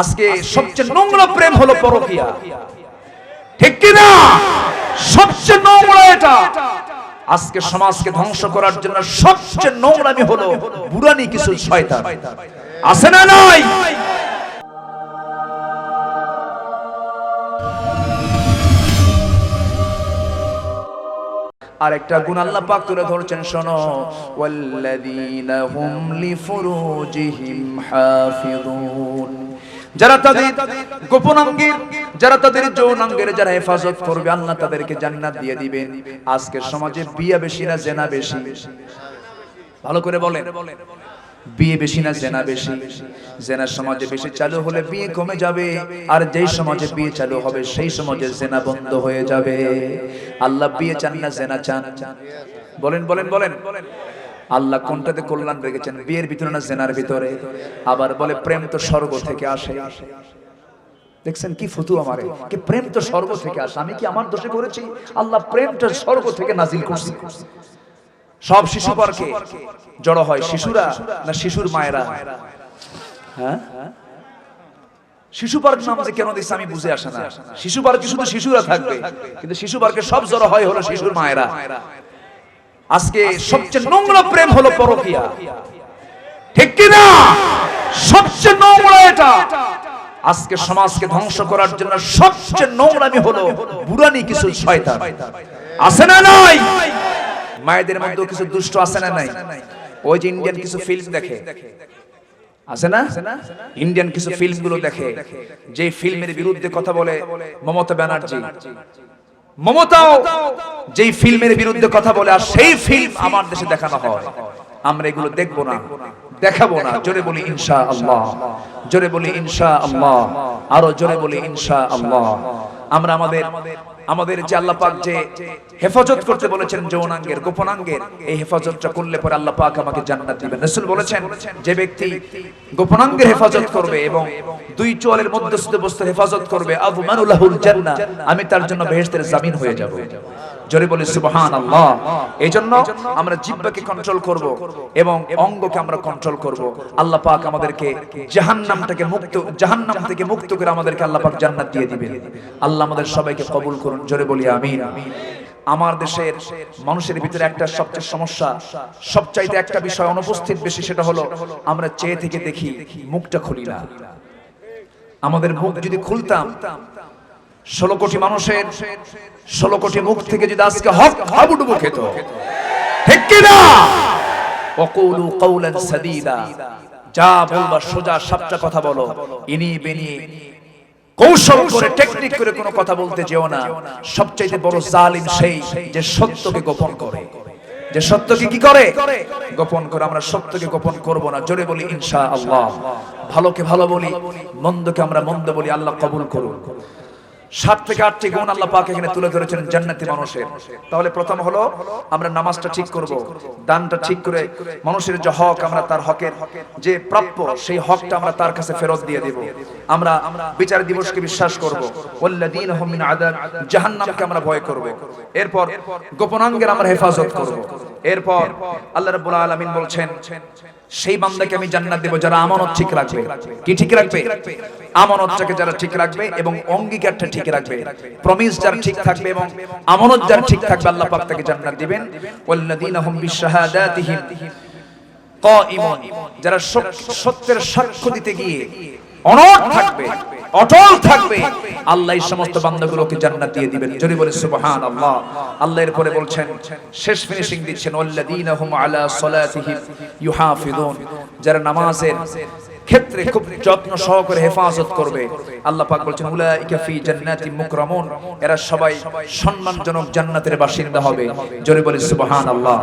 আজকে সবচেয়ে নোংরা প্রেম হলো পরকিয়া। ঠিক কি না সবচেয়ে নোংরা এটা। আজকে সমাজকে ধ্বংস করার জন্য সবচেয়ে নোংরামি হলো বুড়ানি কিছু শয়তান। আছে না নাই? আর একটা গুণ আল্লাহ পাক তুলে ধরছেন শোনো। ওয়াল্লাযীনা হুম লিফুরুজিহিম হাফিজুন যারা তাদের গোপনাঙ্গের যারা তাদের যৌনাঙ্গের যারা হেফাজত করবে, আল্লাহ তাদেরকে জান্নাত দিয়ে দিবেন। আজকের সমাজে বিয়া বেশি না জেনা বেশি? ভালো করে বলেন। বিয়ে বেশি না জেনা বেশি? জেনা সমাজে বেশি চালু হলে বিয়ে কমে যাবে, আর যেই সমাজে বিয়ে চালু হবে, সেই সমাজে জেনা বন্ধ হয়ে যাবে। আল্লাহ বিয়ে চান না, জেনা চান। বলেন বলেন বলেন। আল্লাহ কোনটাতে কল্যাণ রেখেছেন? বিয়ের ভিতরে না জেনার ভিতরে? আবার বলে, প্রেম তো স্বর্গ থেকে আসে। দেখছেন কি ফতু আমারে? কি প্রেম তো স্বর্গ থেকে আসে? আমি কি আমার দোষে করেছি? আল্লাহ প্রেমটা স্বর্গ থেকে নাজিল করছি। সব শিশু পার্কে জড়ো হয় শিশুরা না শিশুর মায়েরা? হ্যাঁ? শিশু পার্ক নাম যে কেন দিচ্ছে আমি বুঝে আসে না। শিশু পার্কে শুধু শিশুরা থাকবে, কিন্তু শিশু পার্কে সব জড়ো হয় হলো শিশুর মায়েরা। আজকে সবচেয়ে নোংরা প্রেম হলো পরকিয়া। ঠিক কি না সবচেয়ে নোংরা এটা। আজকে সমাজকে ধ্বংস করার জন্য সবচেয়ে নোংরামি হলো বুড়ানি কিছু শয়তান। আছে না নাই? মায়েদের মধ্যে কিছু দুষ্ট আছে না নাই? ওই যে ইন্ডিয়ান কিছু ফিল্ম দেখে। আছে না? ইন্ডিয়ান কিছু ফিল্মগুলো দেখে। যে ফিল্মের বিরুদ্ধে কথা বলে মমতা ব্যানার্জি। মমতাও যেই ফিল্মের বিরুদ্ধে কথা বলে আর সেই ফিল্ম আমার দেশে দেখানো হয়। আমরা এগুলো দেখব না, দেখাবো না। জোরে বলি ইনশা আল্লাহ জোরে বলি ইনশা আল্লাহ আরও জোরে বলি ইনশা আল্লাহ আমরা আমাদের আমাদের যে আল্লাহ পাক যে হেফাজত করতে বলেছেন যৌনাঙ্গের, গোপনাঙ্গের, এই হেফাজতটা করলে পরে আল্লাহ পাক আমাকে জান্নাত দিবেন। রাসূল বলেছেন, যে ব্যক্তি গোপনাঙ্গের হেফাজত করবে এবং দুই চোয়ালের মধ্যস্থ বস্তুর হেফাজত করবে আবমানুলাহুল জান্নাহ, আমি তার জন্য বেহেশতের জামিন হয়ে যাব। জোরে বলি সুবহান আল্লাহ এই জন্য আমরা জিব্বাকে কন্ট্রোল করব এবং অঙ্গকে আমরা কন্ট্রোল করব। আল্লাহ পাক আমাদেরকে জাহান্নাম থেকে মুক্ত জাহান্নাম থেকে মুক্ত করে আমাদেরকে আল্লাহ পাক জান্নাত দিয়ে দিবেন। আল্লাহ আমাদের সবাইকে কবুল করুন, জোরে বলি, আমিন। আমার দেশের মানুষের ভিতরে একটা সবচেয়ে সমস্যা, সবচাইতে একটা বিষয় অনুপস্থিত বেশি, সেটা হলো আমরা চেয়ে থেকে দেখি মুখটা খুলি না। আমাদের মুখ যদি খুলতাম ষোলো কোটি মানুষের, ষোলো কোটি মুখ থেকে যদি আজকে হক হাবুডুবু খেত। ঠিক কিনা কৌলান সাদিদা। যা বলবা সোজা সাপটা কথা বলো। ইনি বেনি কৌশল করে টেকনিক করে কোনো কথা বলতে যেও না। সবচাইতে বড় জালিম সেই যে সত্যকে গোপন করে। যে সত্যকে কি করে? গোপন করে, আমরা সত্যকে গোপন করব না। জোরে বলি ইনশা আল্লাহ ভালোকে ভালো বলি, মন্দকে আমরা মন্দ বলি, আল্লাহ কবুল করুন সাত থেকে আটটি গুণ আল্লাহ পাক এখানে তুলে ধরেছেন জান্নাতি মানুষের। তাহলে প্রথম হলো, আমরা নামাজটা ঠিক করব, দানটা ঠিক করে মানুষের যে হক আমরা তার হকের যে প্রাপ্য সেই হকটা আমরা তার কাছে ফেরত দিয়ে দেব। আমরা বিচার দিবসকে বিশ্বাস করব। ওয়াল্লাযীন হুম মিন আযাব, জাহান্নামকে আমরা ভয় করব। এরপর গোপনাঙ্গের আমরা হেফাজত করব। এরপর আল্লাহ রাব্বুল আলামিন বলছেন সেই বান্দাকে আমি জান্নাত দেব যারা আমানত ঠিক রাখবে। কি ঠিক রাখবে? আমানতটাকে যারা ঠিক রাখবে এবং অঙ্গীকারটা ঠিক রাখবে। প্রমিস যারা ঠিক থাকবে এবং আমানত যারা ঠিক থাকবে আল্লাহ পাক তাকে জান্নাত দিবেন। ওয়াল্লাযীনা হুম বিশাহাদাতিহিম কাইমুন যারা সত্যের সাক্ষ্য দিতে গিয়ে অনড় থাকবে অটল থাকবে। আল্লাহ এই সমস্ত বান্দাগুলোকে জান্নাত দিয়ে দিবেন। যদি বলে সুবহানাল্লাহ। আল্লাহ এরপরে বলছেন শেষ ফিনিশিং দিচ্ছেন ওয়াল্লাযীনা হুম আলা সালাতিহিম ইউহাফিজুন যারা নামাজের ক্ষেত্রে খুব যত্ন সহকারে হেফাজত করবে আল্লাহ পাক বলছেন উলাইকা ফি জান্নাতি মুকরামুন। এরা সবাই সম্মানজনক জান্নাতের বাসিন্দা হবে। জোরে বলে সুবহানাল্লাহ।